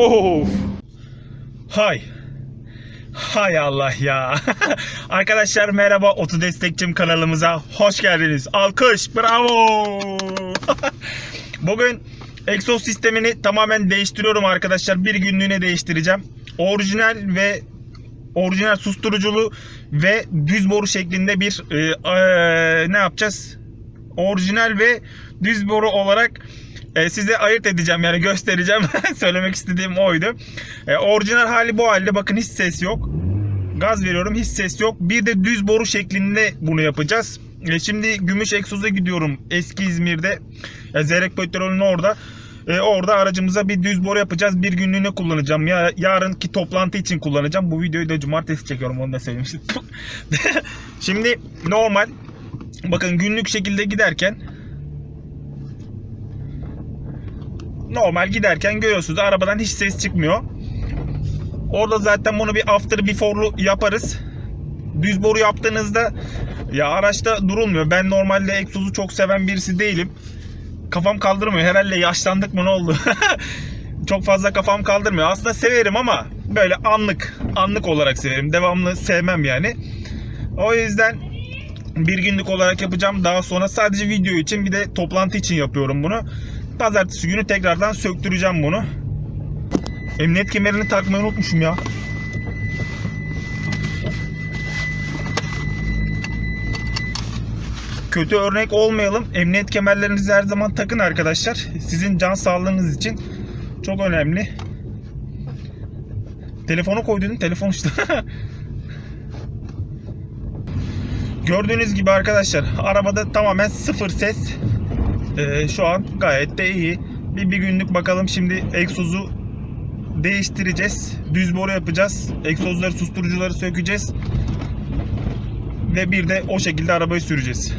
Of. Hay. Hay Allah ya. Arkadaşlar merhaba Otu Destekçim kanalımıza hoş geldiniz. Alkış bravo. Bugün egzoz sistemini tamamen değiştiriyorum arkadaşlar. Bir günlüğüne değiştireceğim. Orijinal ve orijinal susturuculu ve düz boru şeklinde bir e, e, ne yapacağız? Orijinal ve düz boru olarak e, size ayırt edeceğim yani göstereceğim. Söylemek istediğim oydu. E, orijinal hali bu halde. Bakın hiç ses yok. Gaz veriyorum hiç ses yok. Bir de düz boru şeklinde bunu yapacağız. E, şimdi Gümüş Egzoz'a gidiyorum. Eski İzmir'de. E, Zeyrek Petrol'ün orada. E, orada aracımıza bir düz boru yapacağız. Bir günlüğüne kullanacağım. Ya, yarınki toplantı için kullanacağım. Bu videoyu da cumartesi çekiyorum onu da söylemiştim. şimdi normal bakın günlük şekilde giderken normal giderken görüyorsunuz arabadan hiç ses çıkmıyor. Orada zaten bunu bir after before'lu yaparız. Düz boru yaptığınızda ya araçta durulmuyor. Ben normalde egzozu çok seven birisi değilim. Kafam kaldırmıyor. Herhalde yaşlandık mı ne oldu? çok fazla kafam kaldırmıyor. Aslında severim ama böyle anlık anlık olarak severim. Devamlı sevmem yani. O yüzden bir günlük olarak yapacağım. Daha sonra sadece video için bir de toplantı için yapıyorum bunu. Pazartesi günü tekrardan söktüreceğim bunu. Emniyet kemerini takmayı unutmuşum ya. Kötü örnek olmayalım. Emniyet kemerlerinizi her zaman takın arkadaşlar. Sizin can sağlığınız için çok önemli. Telefonu koydun, telefon işte. Gördüğünüz gibi arkadaşlar arabada tamamen sıfır ses. Ee, şu an gayet de iyi. Bir, bir günlük bakalım şimdi egzozu değiştireceğiz. Düz boru yapacağız. Egzozları susturucuları sökeceğiz. Ve bir de o şekilde arabayı süreceğiz.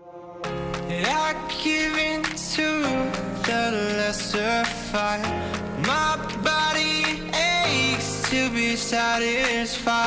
I give in to the lesser fight. My body aches to be satisfied.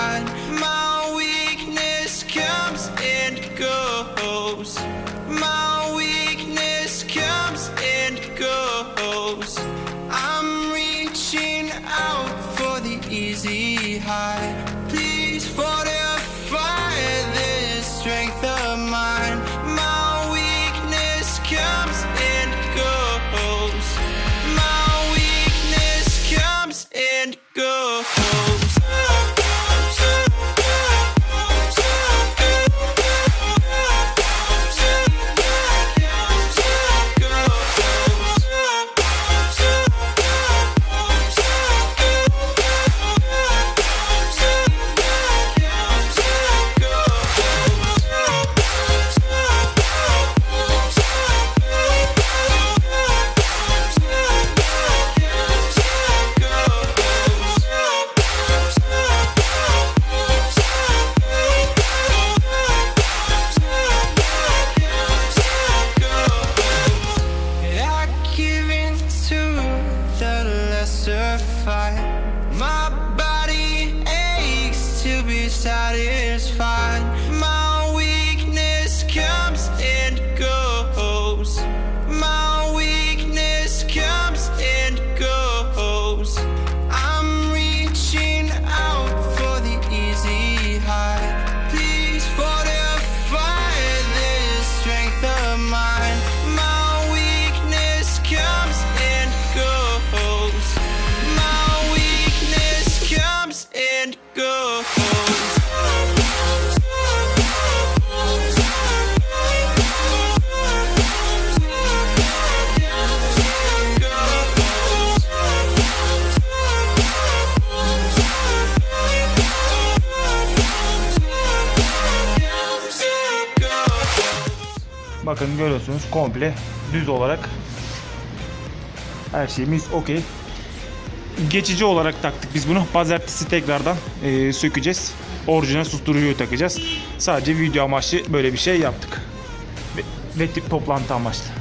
Bakın görüyorsunuz komple düz olarak her şeyimiz okey. Geçici olarak taktık biz bunu. Pazartesi tekrardan eee, sökeceğiz. Orijinal susturucuyu takacağız. Sadece video amaçlı böyle bir şey yaptık. Ve, ve tip toplantı amaçlı.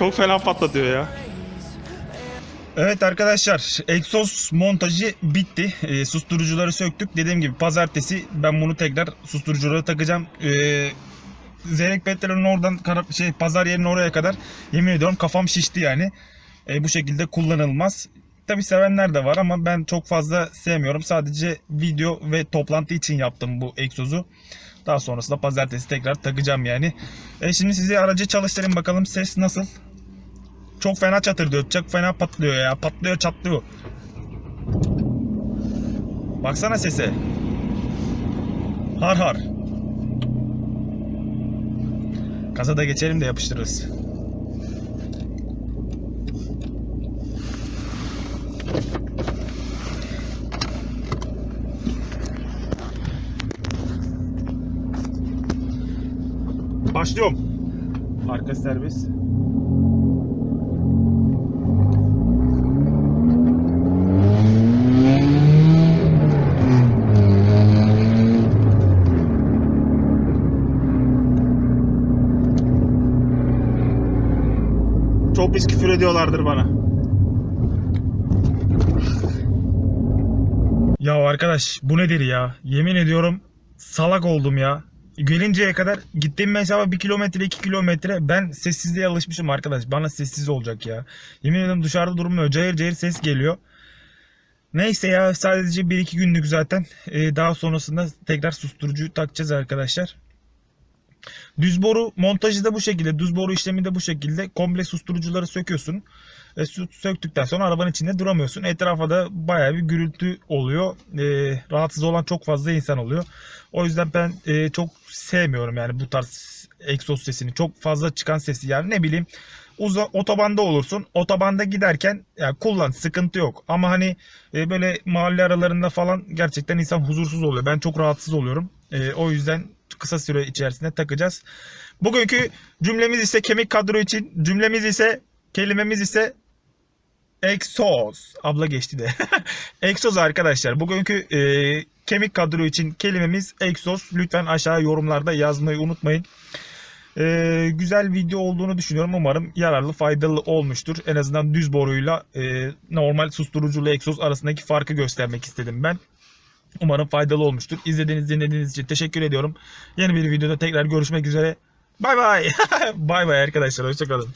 Çok fena patlatıyor ya. Evet arkadaşlar egzoz montajı bitti. E, susturucuları söktük. Dediğim gibi pazartesi ben bunu tekrar susturuculara takacağım. E, Zeyrek Petrol'ün oradan şey pazar yerinin oraya kadar yemin ediyorum kafam şişti yani. E, bu şekilde kullanılmaz. Tabi sevenler de var ama ben çok fazla sevmiyorum. Sadece video ve toplantı için yaptım bu egzozu. Daha sonrasında pazartesi tekrar takacağım yani. E, şimdi size aracı çalıştırayım bakalım ses nasıl. Çok fena çatırdıyor. Çok fena patlıyor ya. Patlıyor çatlıyor. Baksana sese. Har har. Gaza da geçelim de yapıştırırız. Başlıyorum. Arka serbest. Pis küfür ediyorlardır bana. Ya arkadaş bu nedir ya? Yemin ediyorum salak oldum ya. Gelinceye kadar gittiğim mesafe 1 kilometre 2 kilometre ben sessizliğe alışmışım arkadaş. Bana sessiz olacak ya. Yemin ediyorum dışarıda durmuyor. Cayır cayır ses geliyor. Neyse ya sadece 1-2 günlük zaten. Ee, daha sonrasında tekrar susturucuyu takacağız arkadaşlar. Düz boru montajı da bu şekilde. Düz boru işlemi de bu şekilde. Komple susturucuları söküyorsun. E, söktükten sonra arabanın içinde duramıyorsun. Etrafa da bayağı bir gürültü oluyor. E, rahatsız olan çok fazla insan oluyor. O yüzden ben e, çok sevmiyorum yani bu tarz egzoz sesini. Çok fazla çıkan sesi yani ne bileyim uza, otobanda olursun. Otobanda giderken ya kullan sıkıntı yok. Ama hani e, böyle mahalle aralarında falan gerçekten insan huzursuz oluyor. Ben çok rahatsız oluyorum. E, o yüzden kısa süre içerisinde takacağız. Bugünkü cümlemiz ise kemik kadro için, cümlemiz ise kelimemiz ise egzoz. Abla geçti de. egzoz arkadaşlar. Bugünkü e, kemik kadro için kelimemiz egzoz. Lütfen aşağı yorumlarda yazmayı unutmayın. E, güzel video olduğunu düşünüyorum. Umarım yararlı, faydalı olmuştur. En azından düz boruyla e, normal susturuculu egzoz arasındaki farkı göstermek istedim ben. Umarım faydalı olmuştur. İzlediğiniz, dinlediğiniz için teşekkür ediyorum. Yeni bir videoda tekrar görüşmek üzere. Bay bay. bay bay arkadaşlar. Hoşçakalın.